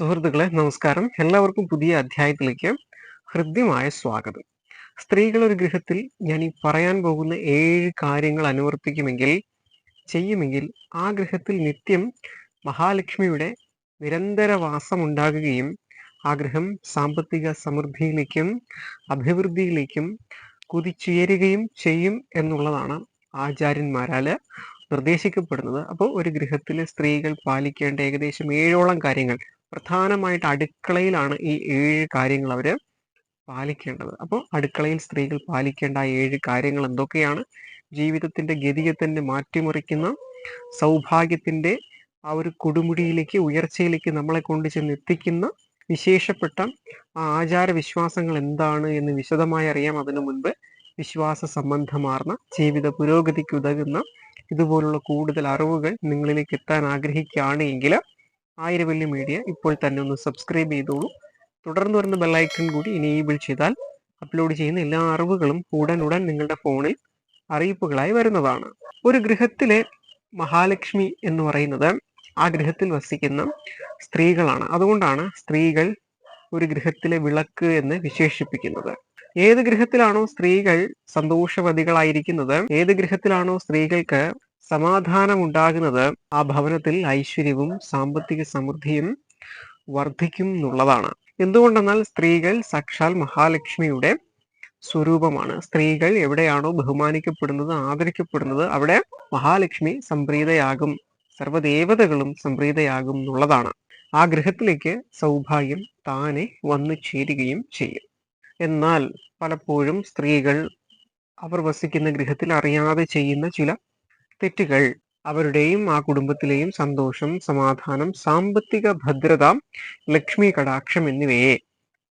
സുഹൃത്തുക്കളെ നമസ്കാരം. എല്ലാവർക്കും പുതിയ അധ്യായത്തിലേക്ക് ഹൃദ്യമായ സ്വാഗതം. സ്ത്രീകൾ ഒരു ഗൃഹത്തിൽ ഞാൻ ഈ പറയാൻ പോകുന്ന ഏഴ് കാര്യങ്ങൾ അനുവർത്തിക്കുമെങ്കിൽ ചെയ്യുമെങ്കിൽ ആ ഗൃഹത്തിൽ നിത്യം മഹാലക്ഷ്മിയുടെ നിരന്തര വാസം ഉണ്ടാകുകയും ആ ഗൃഹം സാമ്പത്തിക സമൃദ്ധിയിലേക്കും അഭിവൃദ്ധിയിലേക്കും കുതിച്ചുയരുകയും ചെയ്യും എന്നുള്ളതാണ് ആചാര്യന്മാരാൽ നിർദ്ദേശിക്കപ്പെടുന്നത്. അപ്പോൾ ഒരു ഗൃഹത്തിലെ സ്ത്രീകൾ പാലിക്കേണ്ട ഏകദേശം ഏഴോളം കാര്യങ്ങൾ പ്രധാനമായിട്ട് അടുക്കളയിലാണ് ഈ ഏഴ് കാര്യങ്ങൾ അവർ പാലിക്കേണ്ടത്. അപ്പോൾ അടുക്കളയിൽ സ്ത്രീകൾ പാലിക്കേണ്ട ആ ഏഴ് കാര്യങ്ങൾ എന്തൊക്കെയാണ്? ജീവിതത്തിന്റെ ഗതിയെ തന്നെ മാറ്റിമറിക്കുന്ന സൗഭാഗ്യത്തിന്റെ ആ ഒരു കൊടുമുടിയിലേക്ക് ഉയർച്ചയിലേക്ക് നമ്മളെ കൊണ്ട് ചെന്ന് എത്തിക്കുന്ന വിശേഷപ്പെട്ട ആ ആചാര വിശ്വാസങ്ങൾ എന്താണ് എന്ന് വിശദമായി അറിയാം. അതിനു മുൻപ് വിശ്വാസ സംബന്ധമാർന്ന ജീവിത പുരോഗതിക്ക് ഉതകുന്ന ഇതുപോലുള്ള കൂടുതൽ അറിവുകൾ നിങ്ങളിലേക്ക് എത്താൻ ആഗ്രഹിക്കുകയാണ് എങ്കിൽ ആയിരവല്യ മീഡിയ ഇപ്പോൾ തന്നെ ഒന്ന് സബ്സ്ക്രൈബ് ചെയ്തോളൂ. തുടർന്ന് വരുന്ന ബെല്ലൈക്കൺ കൂടി ഇനേബിൾ ചെയ്താൽ അപ്ലോഡ് ചെയ്യുന്ന എല്ലാ അറിവുകളും ഉടൻ ഉടൻ നിങ്ങളുടെ ഫോണിൽ അറിയിപ്പുകളായി വരുന്നതാണ്. ഒരു ഗൃഹത്തിലെ മഹാലക്ഷ്മി എന്ന് പറയുന്നത് ആ ഗൃഹത്തിൽ വസിക്കുന്ന സ്ത്രീകളാണ്. അതുകൊണ്ടാണ് സ്ത്രീകൾ ഒരു ഗൃഹത്തിലെ വിളക്ക് എന്ന് വിശേഷിപ്പിക്കുന്നത്. ഏത് ഗൃഹത്തിലാണോ സ്ത്രീകൾ സന്തോഷവതികളായിരിക്കുന്നത് ഏത് ഗൃഹത്തിലാണോ സ്ത്രീകൾക്ക് സമാധാനം ഉണ്ടാകുന്നത് ആ ഭവനത്തിൽ ഐശ്വര്യവും സാമ്പത്തിക സമൃദ്ധിയും വർദ്ധിക്കും എന്നുള്ളതാണ് എന്തുകൊണ്ടെന്നാൽ സ്ത്രീകൾ സാക്ഷാൽ മഹാലക്ഷ്മിയുടെ സ്വരൂപമാണ്. സ്ത്രീകൾ എവിടെയാണോ ബഹുമാനിക്കപ്പെടുന്നത് ആദരിക്കപ്പെടുന്നത് അവിടെ മഹാലക്ഷ്മി സംപ്രീതയാകും സർവദേവതകളും സംപ്രീതയാകും എന്നുള്ളതാണ്. ആ ഗൃഹത്തിലേക്ക് സൗഭാഗ്യം താനെ വന്നു ചേരുകയും ചെയ്യും. എന്നാൽ പലപ്പോഴും സ്ത്രീകൾ അവർ വസിക്കുന്ന ഗൃഹത്തിൽ അറിയാതെ ചെയ്യുന്ന ചില തെറ്റുകൾ അവരുടെയും ആ കുടുംബത്തിലെയും സന്തോഷം സമാധാനം സാമ്പത്തിക ഭദ്രത ലക്ഷ്മി കടാക്ഷം എന്നിവയെ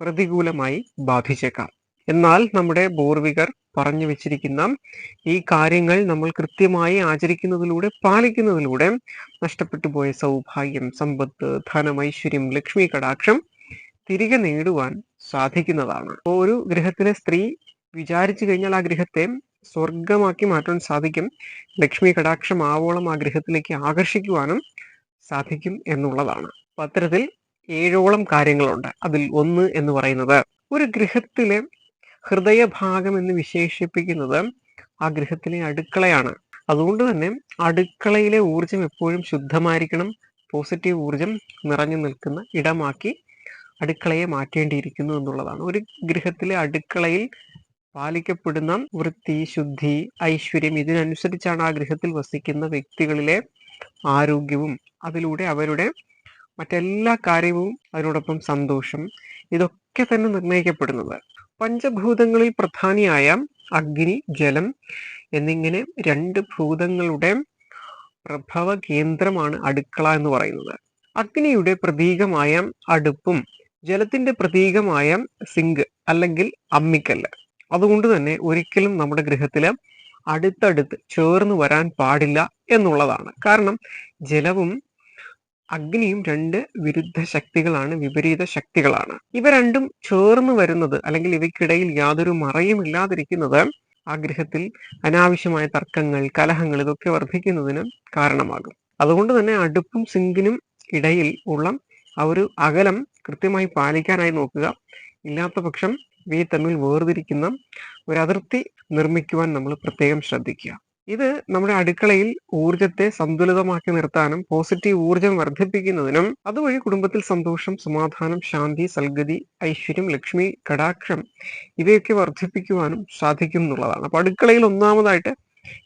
പ്രതികൂലമായി ബാധിച്ചേക്കാം. എന്നാൽ നമ്മുടെ പൂർവികർ പറഞ്ഞു വെച്ചിരിക്കുന്ന ഈ കാര്യങ്ങൾ നമ്മൾ കൃത്യമായി ആചരിക്കുന്നതിലൂടെ പാലിക്കുന്നതിലൂടെ നഷ്ടപ്പെട്ടു പോയ സൗഭാഗ്യം സമ്പത്ത് ധനം ഐശ്വര്യം ലക്ഷ്മി കടാക്ഷം തിരികെ നേടുവാൻ സാധിക്കുന്നതാണ്. ഒരു ഗൃഹത്തിലെ സ്ത്രീ വിചാരിച്ചു കഴിഞ്ഞാൽ ആ ഗൃഹത്തെ സ്വർഗമാക്കി മാറ്റാൻ സാധിക്കും. ലക്ഷ്മി കടാക്ഷം ആവോളം ആ ഗൃഹത്തിലേക്ക് ആകർഷിക്കുവാനും സാധിക്കും എന്നുള്ളതാണ്. അപ്പൊ അത്തരത്തിൽ ഏഴോളം കാര്യങ്ങളുണ്ട്. അതിൽ ഒന്ന് എന്ന് പറയുന്നത് ഒരു ഗൃഹത്തിലെ ഹൃദയഭാഗം എന്ന് വിശേഷിപ്പിക്കുന്നത് ആ ഗൃഹത്തിലെ അടുക്കളയാണ്. അതുകൊണ്ട് തന്നെ അടുക്കളയിലെ ഊർജം എപ്പോഴും ശുദ്ധമായിരിക്കണം. പോസിറ്റീവ് ഊർജം നിറഞ്ഞു നിൽക്കുന്ന ഇടമാക്കി അടുക്കളയെ മാറ്റേണ്ടിയിരിക്കുന്നു എന്നുള്ളതാണ്. ഒരു ഗൃഹത്തിലെ അടുക്കളയിൽ പാലിക്കപ്പെടുന്ന വൃത്തി ശുദ്ധി ഐശ്വര്യം ഇതിനനുസരിച്ചാണ് ആ ഗൃഹത്തിൽ വസിക്കുന്ന വ്യക്തികളിലെ ആരോഗ്യവും അതിലൂടെ അവരുടെ മറ്റെല്ലാ കാര്യവും അതിനോടൊപ്പം സന്തോഷം ഇതൊക്കെ തന്നെ നിർണയിക്കപ്പെടുന്നത് പഞ്ചഭൂതങ്ങളിൽ പ്രധാനിയായ അഗ്നി ജലം എന്നിങ്ങനെ രണ്ട് ഭൂതങ്ങളുടെ പ്രഭവ കേന്ദ്രമാണ് അടുക്കള എന്ന് പറയുന്നത്. അഗ്നിയുടെ പ്രതീകമായ അടുപ്പും ജലത്തിന്റെ പ്രതീകമായ സിങ്ക് അല്ലെങ്കിൽ അമ്മിക്കല്ല്. അതുകൊണ്ട് തന്നെ ഒരിക്കലും നമ്മുടെ ഗ്രഹത്തിലെ അടുത്തടുത്ത് ചേർന്ന് വരാൻ പാടില്ല എന്നുള്ളതാണ്. കാരണം ജലവും അഗ്നിയും രണ്ട് വിരുദ്ധ ശക്തികളാണ് വിപരീത ശക്തികളാണ്. ഇവ രണ്ടും ചേർന്ന് വരുന്നത് അല്ലെങ്കിൽ ഇവയ്ക്കിടയിൽ യാതൊരു മറയും ഇല്ലാതിരിക്കുന്നത് ആ ഗൃഹത്തിൽ അനാവശ്യമായ തർക്കങ്ങൾ കലഹങ്ങൾ ഇതൊക്കെ വർദ്ധിക്കുന്നതിന് കാരണമാകും. അതുകൊണ്ട് തന്നെ അടുപ്പും സിങ്കിനും ഇടയിൽ ഉള്ള ആ ഒരു അകലം കൃത്യമായി പാലിക്കാനായി നോക്കുക. ഇല്ലാത്ത പക്ഷം ഇവയെ തമ്മിൽ വേർതിരിക്കുന്ന ഒരു അതിർത്തി നിർമ്മിക്കുവാൻ നമ്മൾ പ്രത്യേകം ശ്രദ്ധിക്കുക. ഇത് നമ്മുടെ അടുക്കളയിൽ ഊർജത്തെ സന്തുലിതമാക്കി നിർത്താനും പോസിറ്റീവ് ഊർജം വർദ്ധിപ്പിക്കുന്നതിനും അതുവഴി കുടുംബത്തിൽ സന്തോഷം സമാധാനം ശാന്തി സൽഗതി ഐശ്വര്യം ലക്ഷ്മി കടാക്ഷം ഇവയൊക്കെ വർദ്ധിപ്പിക്കുവാനും സാധിക്കും എന്നുള്ളതാണ് അപ്പൊ അടുക്കളയിൽ ഒന്നാമതായിട്ട്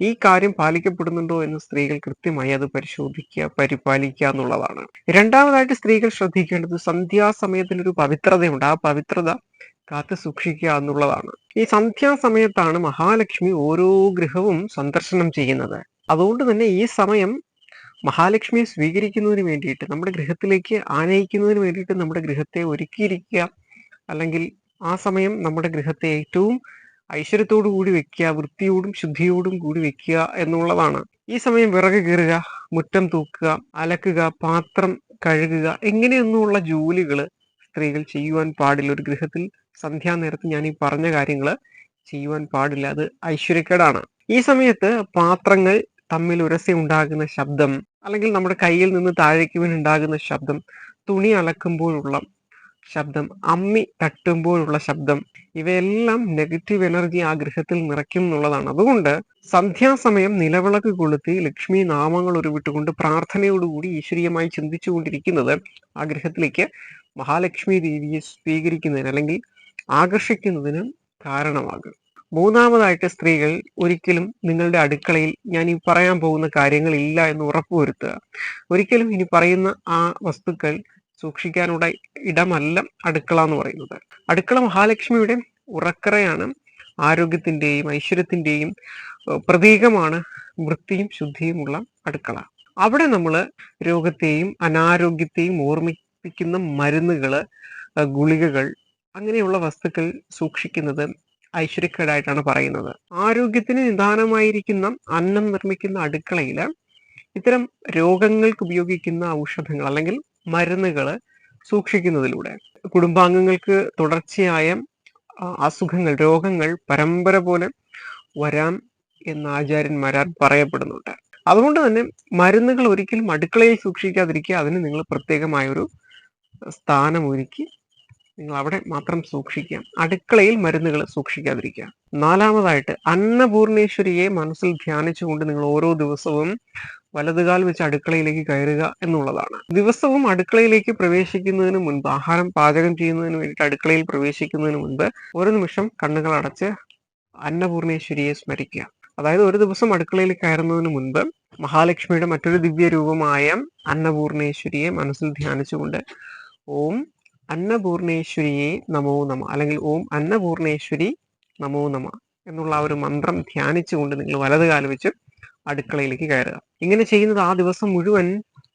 ഈ കാര്യം പാലിക്കപ്പെടുന്നുണ്ടോ എന്ന് സ്ത്രീകൾ കൃത്യമായി അത് പരിശോധിക്കുക പരിപാലിക്കുക എന്നുള്ളതാണ്. രണ്ടാമതായിട്ട് സ്ത്രീകൾ ശ്രദ്ധിക്കേണ്ടത് സന്ധ്യാസമയത്തിന് ഒരു പവിത്രതയുണ്ട്. ആ പവിത്രത കാത്തു സൂക്ഷിക്കുക എന്നുള്ളതാണ്. ഈ സന്ധ്യാസമയത്താണ് മഹാലക്ഷ്മി ഓരോ ഗൃഹവും സന്ദർശനം ചെയ്യുന്നത്. അതുകൊണ്ട് തന്നെ ഈ സമയം മഹാലക്ഷ്മിയെ സ്വീകരിക്കുന്നതിന് വേണ്ടിയിട്ട് നമ്മുടെ ഗൃഹത്തിലേക്ക് ആനയിക്കുന്നതിന് വേണ്ടിയിട്ട് നമ്മുടെ ഗൃഹത്തെ ഒരുക്കിയിരിക്കുക അല്ലെങ്കിൽ ആ സമയം നമ്മുടെ ഗൃഹത്തെ ഏറ്റവും ഐശ്വര്യത്തോടു കൂടി വെക്കുക വൃത്തിയോടും ശുദ്ധിയോടും കൂടി വെക്കുക എന്നുള്ളതാണ്. ഈ സമയം വിറക് കീറുക മുറ്റം തൂക്കുക അലക്കുക പാത്രം കഴുകുക ഇങ്ങനെയൊന്നുമുള്ള ജോലികൾ സ്ത്രീകൾ ചെയ്യുവാൻ പാടില്ല. ഒരു ഗൃഹത്തിൽ സന്ധ്യാനേരത്ത് ഞാൻ ഈ പറഞ്ഞ കാര്യങ്ങൾ ചെയ്യുവാൻ പാടില്ല. അത് ഐശ്വര്യക്കേടാണ്. ഈ സമയത്ത് പാത്രങ്ങൾ തമ്മിൽ ഉരസി ഉണ്ടാകുന്ന ശബ്ദം അല്ലെങ്കിൽ നമ്മുടെ കയ്യിൽ നിന്ന് താഴേക്ക് ഉണ്ടാകുന്ന ശബ്ദം തുണി അലക്കുമ്പോഴുള്ള ശബ്ദം അമ്മി തട്ടുമ്പോഴുള്ള ശബ്ദം ഇവയെല്ലാം നെഗറ്റീവ് എനർജി ആ ഗൃഹത്തിൽ നിറയ്ക്കും എന്നുള്ളതാണ്. അതുകൊണ്ട് സന്ധ്യാസമയം നിലവിളക്ക് കൊളുത്തി ലക്ഷ്മി നാമങ്ങൾ ഉരുവിട്ടുകൊണ്ട് പ്രാർത്ഥനയോടുകൂടി ഈശ്വരീയമായി ചിന്തിച്ചുകൊണ്ടിരിക്കുന്നത് ആ ഗൃഹത്തിലേക്ക് മഹാലക്ഷ്മി ദേവിയെ സ്വീകരിക്കുന്നതിന് അല്ലെങ്കിൽ ആകർഷിക്കുന്നതിന് കാരണമാകും. മൂന്നാമതായിട്ട് സ്ത്രീകൾ ഒരിക്കലും നിങ്ങളുടെ അടുക്കളയിൽ ഞാൻ ഈ പറയാൻ പോകുന്ന കാര്യങ്ങൾ ഇല്ല എന്ന് ഉറപ്പുവരുത്തുക. ഒരിക്കലും ഇനി പറയുന്ന ആ വസ്തുക്കൾ സൂക്ഷിക്കാനുള്ള ഇടമല്ല അടുക്കള എന്ന് പറയുന്നത്. അടുക്കള മഹാലക്ഷ്മിയുടെ ഉറക്കറയാണ് ആരോഗ്യത്തിന്റെയും ഐശ്വര്യത്തിന്റെയും പ്രതീകമാണ് വൃത്തിയും ശുദ്ധിയുമുള്ള അടുക്കള. അവിടെ നമ്മൾ രോഗത്തെയും അനാരോഗ്യത്തെയും ഓർമ്മിപ്പിക്കുന്ന മരുന്നുകൾ ഗുളികകൾ അങ്ങനെയുള്ള വസ്തുക്കൾ സൂക്ഷിക്കുന്നത് ഐശ്വര്യക്കേടായിട്ടാണ് പറയുന്നത്. ആരോഗ്യത്തിന് നിദാനമായിരിക്കുന്ന അന്നം നിർമ്മിക്കുന്ന അടുക്കളയിൽ ഇത്തരം രോഗങ്ങൾക്ക് ഉപയോഗിക്കുന്ന ഔഷധങ്ങൾ അല്ലെങ്കിൽ മരുന്നുകൾ സൂക്ഷിക്കുന്നതിലൂടെ. കുടുംബാംഗങ്ങൾക്ക് തുടർച്ചയായ അസുഖങ്ങൾ രോഗങ്ങൾ പരമ്പര പോലെ വരാം എന്ന് ആചാര്യന്മാരാർ പറയപ്പെടുന്നുണ്ട്. അതുകൊണ്ട് തന്നെ മരുന്നുകൾ ഒരിക്കലും അടുക്കളയിൽ സൂക്ഷിക്കാതിരിക്കുക അതിന് നിങ്ങൾ പ്രത്യേകമായൊരു സ്ഥാനം ഒരുക്കി നിങ്ങൾ അവിടെ മാത്രം സൂക്ഷിക്കാം അടുക്കളയിൽ മരുന്നുകൾ സൂക്ഷിക്കാതിരിക്കുക. നാലാമതായിട്ട് അന്നപൂർണേശ്വരിയെ മനസ്സിൽ ധ്യാനിച്ചുകൊണ്ട് നിങ്ങൾ ഓരോ ദിവസവും വലതുകാൽ വെച്ച് അടുക്കളയിലേക്ക് കയറുക എന്നുള്ളതാണ്. ദിവസവും അടുക്കളയിലേക്ക് പ്രവേശിക്കുന്നതിന് മുൻപ് ആഹാരം പാചകം ചെയ്യുന്നതിന് വേണ്ടിയിട്ട് അടുക്കളയിൽ പ്രവേശിക്കുന്നതിന് മുൻപ് ഒരു നിമിഷം കണ്ണുകൾ അടച്ച് അന്നപൂർണേശ്വരിയെ സ്മരിക്കുക. അതായത് ഒരു ദിവസം അടുക്കളയിൽ കയറുന്നതിന് മുൻപ് മഹാലക്ഷ്മിയുടെ മറ്റൊരു ദിവ്യ രൂപമായ അന്നപൂർണേശ്വരിയെ മനസ്സിൽ ധ്യാനിച്ചുകൊണ്ട് ഓം അന്നപൂർണേശ്വരിയെ നമോ നമ അല്ലെങ്കിൽ ഓം അന്നപൂർണേശ്വരി നമോ നമ എന്നുള്ള ആ ഒരു മന്ത്രം ധ്യാനിച്ചുകൊണ്ട് നിങ്ങൾ വലത് കാലം വെച്ച് അടുക്കളയിലേക്ക് കയറുക. ഇങ്ങനെ ചെയ്യുന്നത് ആ ദിവസം മുഴുവൻ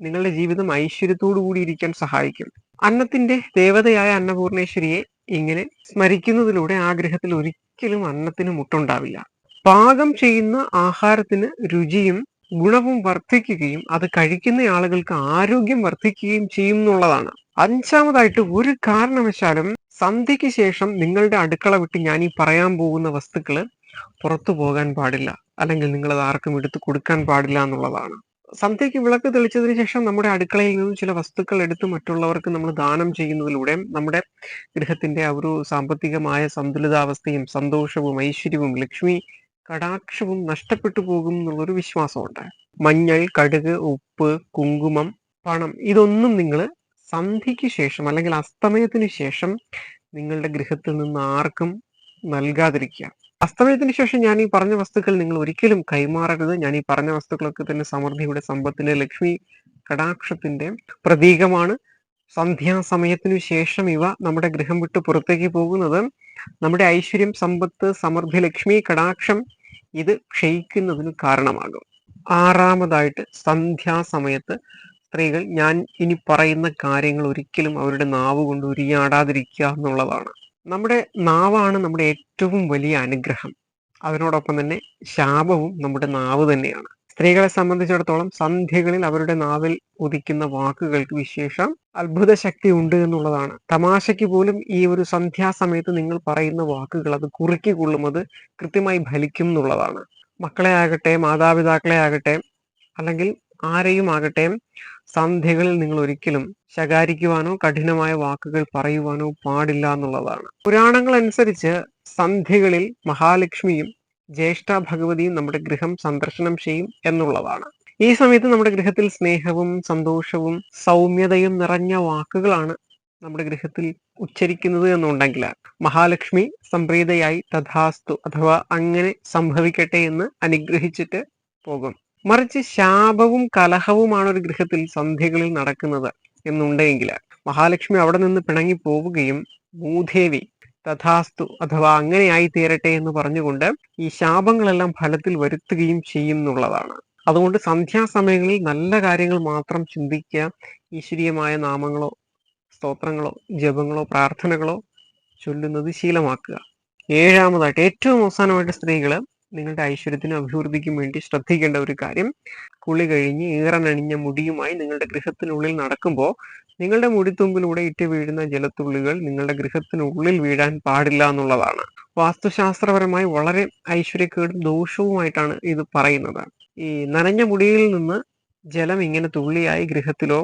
നിങ്ങളുടെ ജീവിതം ഐശ്വര്യത്തോടു കൂടി ഇരിക്കാൻ സഹായിക്കും. അന്നത്തിന്റെ ദേവതയായ അന്നപൂർണേശ്വരിയെ ഇങ്ങനെ സ്മരിക്കുന്നതിലൂടെ ആ ഗ്രഹത്തിൽ ഒരിക്കലും അന്നത്തിന് മുട്ടുണ്ടാവില്ല. പാകം ചെയ്യുന്ന ആഹാരത്തിന് രുചിയും ഗുണവും വർദ്ധിക്കുകയും അത് കഴിക്കുന്ന ആളുകൾക്ക് ആരോഗ്യം വർദ്ധിക്കുകയും ചെയ്യും എന്നുള്ളതാണ്. അഞ്ചാമതായിട്ട് ഒരു കാരണവശാലും സന്ധ്യയ്ക്ക് ശേഷം നിങ്ങളുടെ അടുക്കള വിട്ട് ഞാൻ ഈ പറയാൻ പോകുന്ന വസ്തുക്കൾ പുറത്തു പോകാൻ പാടില്ല. അല്ലെങ്കിൽ നിങ്ങൾ അത് ആർക്കും എടുത്തു കൊടുക്കാൻ പാടില്ല എന്നുള്ളതാണ്. സന്ധ്യയ്ക്ക് വിളക്ക് തെളിച്ചതിന് ശേഷം നമ്മുടെ അടുക്കളയിൽ നിന്നും ചില വസ്തുക്കൾ എടുത്ത് മറ്റുള്ളവർക്ക് നമ്മൾ ദാനം ചെയ്യുന്നതിലൂടെ നമ്മുടെ ഗൃഹത്തിന്റെ ഒരു സാമ്പത്തികമായ സന്തുലിതാവസ്ഥയും സന്തോഷവും ഐശ്വര്യവും ലക്ഷ്മി കടാക്ഷവും നഷ്ടപ്പെട്ടു പോകും എന്നുള്ളൊരു വിശ്വാസമുണ്ട്. മഞ്ഞൾ കടുക് ഉപ്പ് കുങ്കുമം പണം ഇതൊന്നും നിങ്ങൾ സന്ധ്യയ്ക്ക് ശേഷം അല്ലെങ്കിൽ അസ്തമയത്തിന് ശേഷം നിങ്ങളുടെ ഗൃഹത്തിൽ നിന്ന് ആർക്കും നൽകാതിരിക്കുക. അസ്തമയത്തിന് ശേഷം ഞാൻ ഈ പറഞ്ഞ വസ്തുക്കൾ നിങ്ങൾ ഒരിക്കലും കൈമാറരുത്. ഞാൻ ഈ പറഞ്ഞ വസ്തുക്കളൊക്കെ തന്നെ സമൃദ്ധിയുടെ സമ്പത്തിന്റെ ലക്ഷ്മി കടാക്ഷത്തിന്റെ പ്രതീകമാണ്. സന്ധ്യാസമയത്തിനു ശേഷം ഇവ നമ്മുടെ ഗൃഹം വിട്ട് പുറത്തേക്ക് പോകുന്നത്. നമ്മുടെ ഐശ്വര്യം സമ്പത്ത് സമൃദ്ധി ലക്ഷ്മി കടാക്ഷം ഇത് ക്ഷയിക്കുന്നതിന് കാരണമാകും. ആറാമതായിട്ട് സന്ധ്യാസമയത്ത് സ്ത്രീകൾ ഞാൻ ഇനി പറയുന്ന കാര്യങ്ങൾ ഒരിക്കലും അവരുടെ നാവ് കൊണ്ട് ഉരിയാടാതിരിക്കുക എന്നുള്ളതാണ്. നമ്മുടെ നാവാണ് നമ്മുടെ ഏറ്റവും വലിയ അനുഗ്രഹം. അതിനോടൊപ്പം തന്നെ ശാപവും നമ്മുടെ നാവ് തന്നെയാണ്. സ്ത്രീകളെ സംബന്ധിച്ചിടത്തോളം സന്ധ്യകളിൽ അവരുടെ നാവിൽ ഉദിക്കുന്ന വാക്കുകൾക്ക് വിശേഷം അത്ഭുത ശക്തി ഉണ്ട് എന്നുള്ളതാണ്. തമാശയ്ക്ക് പോലും ഈ ഒരു സന്ധ്യാസമയത്ത് നിങ്ങൾ പറയുന്ന വാക്കുകൾ അത് കുറുക്കി കൊള്ളും കൃത്യമായി ഫലിക്കും എന്നുള്ളതാണ്. മക്കളെ ആകട്ടെ മാതാപിതാക്കളെ ആകട്ടെ അല്ലെങ്കിൽ ആരെയും ആകട്ടെ സന്ധ്യകളിൽ നിങ്ങൾ ഒരിക്കലും ശകാരിക്കുവാനോ കഠിനമായ വാക്കുകൾ പറയുവാനോ പാടില്ല എന്നുള്ളതാണ്. പുരാണങ്ങൾ അനുസരിച്ച് സന്ധ്യകളിൽ മഹാലക്ഷ്മിയും ജ്യേഷ്ഠ ഭഗവതിയും നമ്മുടെ ഗൃഹം സന്ദർശനം ചെയ്യും എന്നുള്ളതാണ്. ഈ സമയത്ത് നമ്മുടെ ഗൃഹത്തിൽ സ്നേഹവും സന്തോഷവും സൗമ്യതയും നിറഞ്ഞ വാക്കുകളാണ് നമ്മുടെ ഗൃഹത്തിൽ ഉച്ചരിക്കുന്നത് എന്നുണ്ടെങ്കിൽ മഹാലക്ഷ്മി സംപ്രീതയായി തഥാസ്തു അഥവാ അങ്ങനെ സംഭവിക്കട്ടെ എന്ന് അനുഗ്രഹിച്ചിട്ട് പോകും. മറിച്ച് ശാപവും കലഹവുമാണ് ഒരു ഗൃഹത്തിൽ സന്ധ്യകളിൽ നടക്കുന്നത് എന്നുണ്ടെങ്കിൽ മഹാലക്ഷ്മി അവിടെ നിന്ന് പിണങ്ങി പോവുകയും ഭൂദേവി തഥാസ്തു അഥവാ അങ്ങനെയായി തീരട്ടെ എന്ന് പറഞ്ഞുകൊണ്ട് ഈ ശാപങ്ങളെല്ലാം ഫലത്തിൽ വരുത്തുകയും ചെയ്യുന്നുള്ളതാണ് അതുകൊണ്ട് സന്ധ്യാസമയങ്ങളിൽ നല്ല കാര്യങ്ങൾ മാത്രം ചിന്തിക്കുക ഈശ്വരീയമായ നാമങ്ങളോ സ്തോത്രങ്ങളോ ജപങ്ങളോ പ്രാർത്ഥനകളോ ചൊല്ലുന്നത് ശീലമാക്കുക. ഏഴാമതായിട്ട് ഏറ്റവും അവസാനമായിട്ട് സ്ത്രീകൾ നിങ്ങളുടെ ഐശ്വര്യത്തിനും അഭിവൃദ്ധിക്കും വേണ്ടി ശ്രദ്ധിക്കേണ്ട ഒരു കാര്യം കുളി കഴിഞ്ഞ് ഈറനണിഞ്ഞ മുടിയുമായി നിങ്ങളുടെ ഗൃഹത്തിനുള്ളിൽ നടക്കുമ്പോൾ നിങ്ങളുടെ മുടിത്തുമ്പിലൂടെ ഇറ്റ് വീഴുന്ന ജലത്തുള്ളികൾ നിങ്ങളുടെ ഗൃഹത്തിനുള്ളിൽ വീഴാൻ പാടില്ല എന്നുള്ളതാണ്. വാസ്തുശാസ്ത്രപരമായി വളരെ ഐശ്വര്യക്കേടും ദോഷവുമായിട്ടാണ് ഇത് പറയുന്നത്. ഈ നനഞ്ഞ മുടിയിൽ നിന്ന് ജലം ഇങ്ങനെ തുള്ളിയായി ഗൃഹത്തിലോ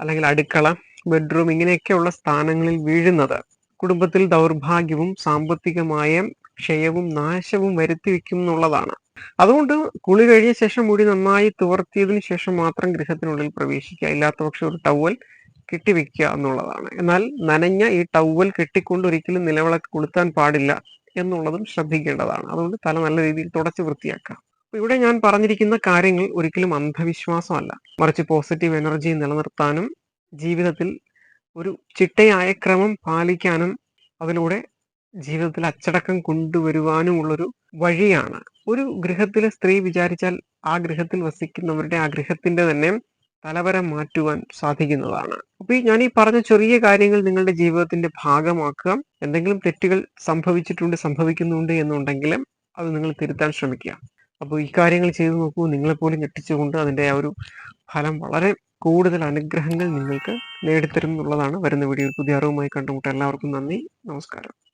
അല്ലെങ്കിൽ അടുക്കള ബെഡ്റൂം ഇങ്ങനെയൊക്കെയുള്ള സ്ഥാനങ്ങളിൽ വീഴുന്നത് കുടുംബത്തിൽ ദൗർഭാഗ്യവും സാമ്പത്തികമായ ക്ഷയവും നാശവും വരുത്തി വെക്കും എന്നുള്ളതാണ് അതുകൊണ്ട് കുളി കഴിഞ്ഞ ശേഷം മുടി നന്നായി തുവർത്തിയതിന് ശേഷം മാത്രം ഗൃഹത്തിനുള്ളിൽ പ്രവേശിക്കുക. ഇല്ലാത്ത പക്ഷെ ഒരു ടവൽ കെട്ടിവെക്കുക എന്നുള്ളതാണ്. എന്നാൽ നനഞ്ഞ ഈ ടവൽ കെട്ടിക്കൊണ്ട് ഒരിക്കലും നിലവിളക്ക് കൊളുത്താൻ പാടില്ല എന്നുള്ളതും ശ്രദ്ധിക്കേണ്ടതാണ്. അതുകൊണ്ട് തല നല്ല രീതിയിൽ തുടച്ച് വൃത്തിയാക്കുക അപ്പൊ ഇവിടെ ഞാൻ പറഞ്ഞിരിക്കുന്ന കാര്യങ്ങൾ ഒരിക്കലും അന്ധവിശ്വാസമല്ല. മറിച്ച് പോസിറ്റീവ് എനർജി നിലനിർത്താനും ജീവിതത്തിൽ ഒരു ചിട്ടയായ ക്രമം പാലിക്കാനും അതിലൂടെ ജീവിതത്തിൽ അച്ചടക്കം കൊണ്ടുവരുവാനുമുള്ളൊരു വഴിയാണ്. ഒരു ഗൃഹത്തിലെ സ്ത്രീ വിചാരിച്ചാൽ ആ ഗൃഹത്തിൽ വസിക്കുന്നവരുടെ ആ ഗൃഹത്തിന്റെ തന്നെ തലവരം മാറ്റുവാൻ സാധിക്കുന്നതാണ്. അപ്പൊ ഈ ഞാൻ ഈ പറഞ്ഞ ചെറിയ കാര്യങ്ങൾ നിങ്ങളുടെ ജീവിതത്തിന്റെ ഭാഗമാക്കുക. എന്തെങ്കിലും തെറ്റുകൾ സംഭവിച്ചിട്ടുണ്ട് സംഭവിക്കുന്നുണ്ട് എന്നുണ്ടെങ്കിലും അത് നിങ്ങൾ തിരുത്താൻ ശ്രമിക്കുക. അപ്പോൾ ഈ കാര്യങ്ങൾ ചെയ്തു നോക്കൂ. നിങ്ങളെപ്പോലും ഞെട്ടിച്ചുകൊണ്ട് അതിന്റെ ആ ഒരു ഫലം വളരെ കൂടുതൽ അനുഗ്രഹങ്ങൾ നിങ്ങൾക്ക് നേടിത്തരും എന്നുള്ളതാണ്. വരുന്ന വീഡിയോയിൽ പുതിയ അറിവുമായി കണ്ടുമുട്ടാം എല്ലാവർക്കും നന്ദി. നമസ്കാരം.